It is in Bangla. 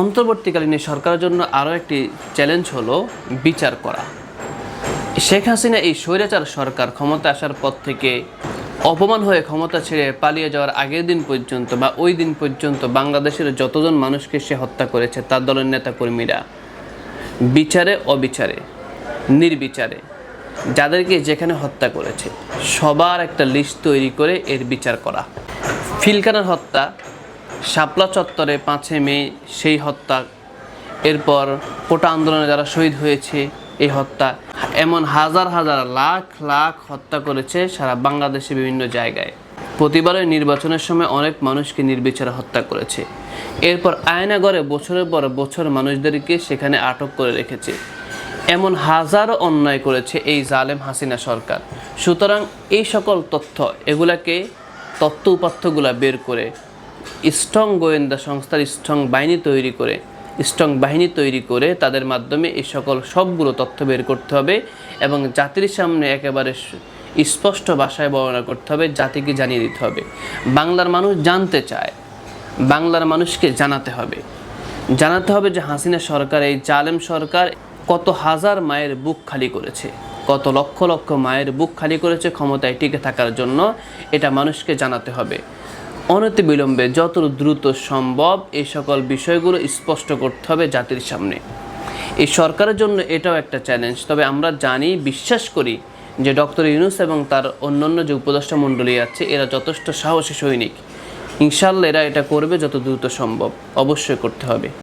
অন্তর্বর্তীকালীন সরকারের জন্য আরও একটি চ্যালেঞ্জ হলো বিচার করা। শেখ হাসিনা এই স্বৈরাচার সরকার ক্ষমতা আসার পর থেকে অপমান হয়ে ক্ষমতা ছেড়ে পালিয়ে যাওয়ার আগের দিন পর্যন্ত বা ওই দিন পর্যন্ত বাংলাদেশের যতজন মানুষকে সে হত্যা করেছে, তার দলের নেতাকর্মীরা। বিচারে, অবিচারে, নির্বিচারে যাদেরকে যেখানে হত্যা করেছে, সবার একটা লিস্ট তৈরি করে এর বিচার করা। ফিলকানার হত্যা শাপলা চত্বরে পাঁচে মে সেই হত্যা। এরপর কোটা আন্দোলনে যারা শহীদ হয়েছে এই হত্যা, এমন হাজার হাজার লাখ লাখ হত্যা করেছে সারা বাংলাদেশে বিভিন্ন জায়গায়। প্রতিবারের নির্বাচনের সময় অনেক মানুষকে নির্বিচারে হত্যা করেছে। এরপর আয়নাগরে বছরের পর বছর মানুষদেরকে সেখানে আটক করে রেখেছে। এমন হাজারো অন্যায় করেছে এই জালেম হাসিনা সরকার। সুতরাং এই সকল তথ্য, এগুলাকে তথ্য উপাত্তগুলা বের করে স্ট্রং গোয়েন্দা সংস্থার স্ট্রং বাহিনী তৈরি করে, স্ট্রং বাহিনী তৈরি করে তাদের মাধ্যমে এই সকল সবগুলো তথ্য বের করতে হবে এবং জাতির সামনে একেবারে স্পষ্ট ভাষায় বর্ণনা করতে হবে, জাতিকে জানিয়ে দিতে হবে। বাংলার মানুষ জানতে চায়, বাংলার মানুষকে জানাতে হবে। জানাতে হবে যে হাসিনা সরকার, এই জালেম সরকার কত হাজার মায়ের বুক খালি করেছে, কত লক্ষ লক্ষ মায়ের বুক খালি করেছে ক্ষমতায় টিকে থাকার জন্য। এটা মানুষকে জানাতে হবে। অনতি বিলম্বে যত দ্রুত সম্ভব এই সকল বিষয়গুলো স্পষ্ট করতে হবে জাতির সামনে। এই সরকারের জন্য এটাও একটা চ্যালেঞ্জ তবে আমরা জানি, বিশ্বাস করি যে ডক্টর ইউনুস এবং তার অন্যান্য যে উপদেষ্টা মণ্ডলী আছে, এরা যথেষ্ট সাহসী সৈনিক। ইনশাল্লাহ এরা এটা করবে যত দ্রুত সম্ভব। অবশ্যই করতে হবে।